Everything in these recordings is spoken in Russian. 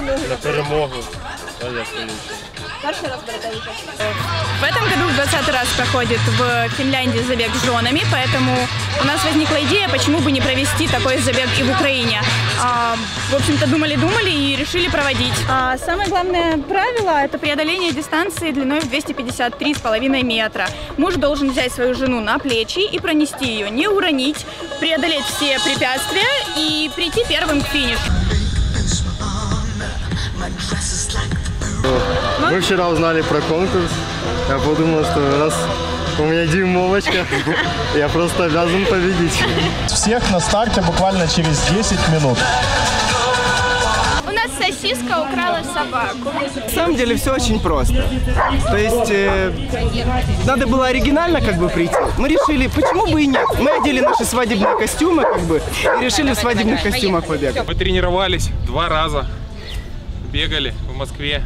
На перемогу. А я полічу. Перший раз берете участь? В этом году в 20 раз проходит в Финляндии забег с женами, поэтому у нас возникла идея, почему бы не провести такой забег и в Украине. А, в общем-то, думали-думали и решили проводить. А, самое главное правило – это преодоление дистанции длиной в 253,5 метра. Муж должен взять свою жену на плечи и пронести ее, не уронить, преодолеть все препятствия и прийти первым к финишу. Мы вчера узнали про конкурс. Я подумал, что раз у меня дюймовочка, я просто обязан победить. Всех на старте буквально через 10 минут. У нас сосиска украла собаку. На самом деле все очень просто. То есть э, надо было оригинально как бы прийти. Мы решили, почему бы и нет. Мы одели наши свадебные костюмы как бы и решили в свадебных костюмах побегать. Мы тренировались два раза, бегали в Москве.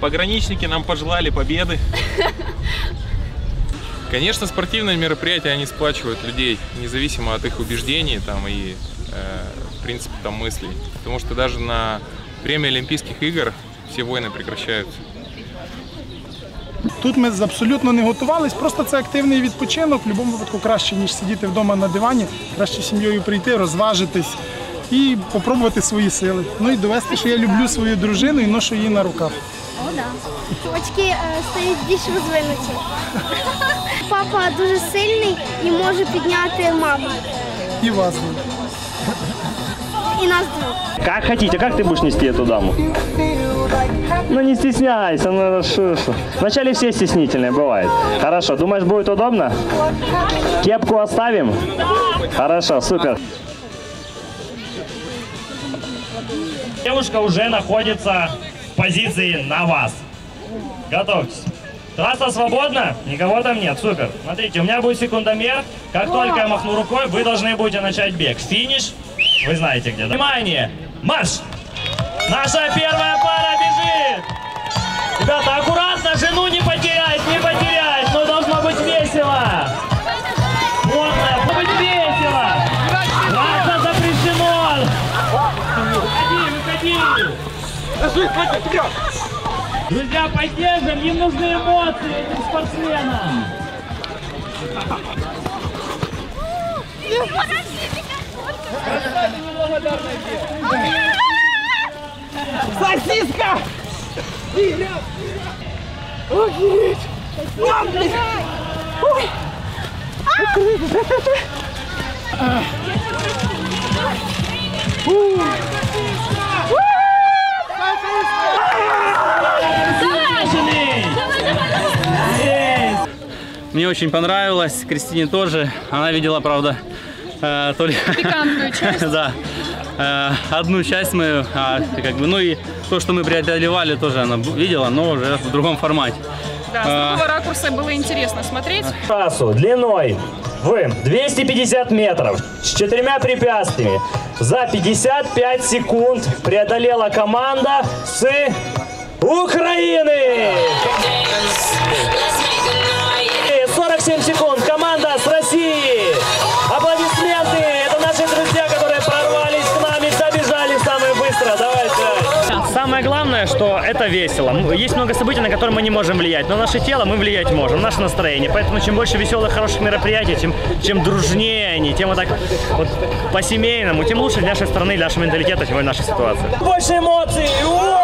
Пограничники нам пожелали победы. Конечно, спортивные мероприятия, они сплачивают людей, независимо от их убеждений там, и, э, в принципе, там, мыслей. Потому что даже на время Олимпийских игр все войны прекращаются. Тут ми абсолютно не готувались, просто це активний відпочинок. В будь-якому випадку краще, ніж сидіти вдома на дивані. Краще з сім'єю прийти, розважитись і попробувати свої сили. Ну і довести, що я люблю свою дружину і ношу її на руках. О, да. Очки е, стають більш розвинуті. Папа дуже сильний і може підняти маму. І вас. І нас двох. Как хотите, как ты будешь нести эту даму? Ну не стесняйся, ну это шо, шо. Вначале все стеснительные, бывает. Хорошо, думаешь, будет удобно? Кепку оставим? Хорошо, супер. Девушка уже находится в позиции на вас. Готовьтесь. Трасса свободна, никого там нет, супер. Смотрите, у меня будет секундомер. Как только я махну рукой, вы должны будете начать бег. Финиш, вы знаете где. да? Внимание, марш! Наша первая пара выходи! Друзья, поддержим, им нужны эмоции этим спортсменам! Сосиска! Мне очень понравилось, Кристине тоже. Она видела, правда, э, то ли... Пикантную часть. да. Э, одну часть мою, а, как бы, ну и то, что мы преодолевали, тоже она видела, но уже в другом формате. Да, с такого ракурса было интересно смотреть. Трассу длиной в 250 метров с четырьмя препятствиями за 55 секунд преодолела команда с Украины. Главное, что это весело. Есть много событий, на которые мы не можем влиять, но наше тело мы влиять можем, наше настроение. Поэтому чем больше веселых, хороших мероприятий, чем, чем дружнее они, тем вот так вот по-семейному, тем лучше для нашей страны, для нашего менталитета, тем и нашей ситуации. Больше эмоций!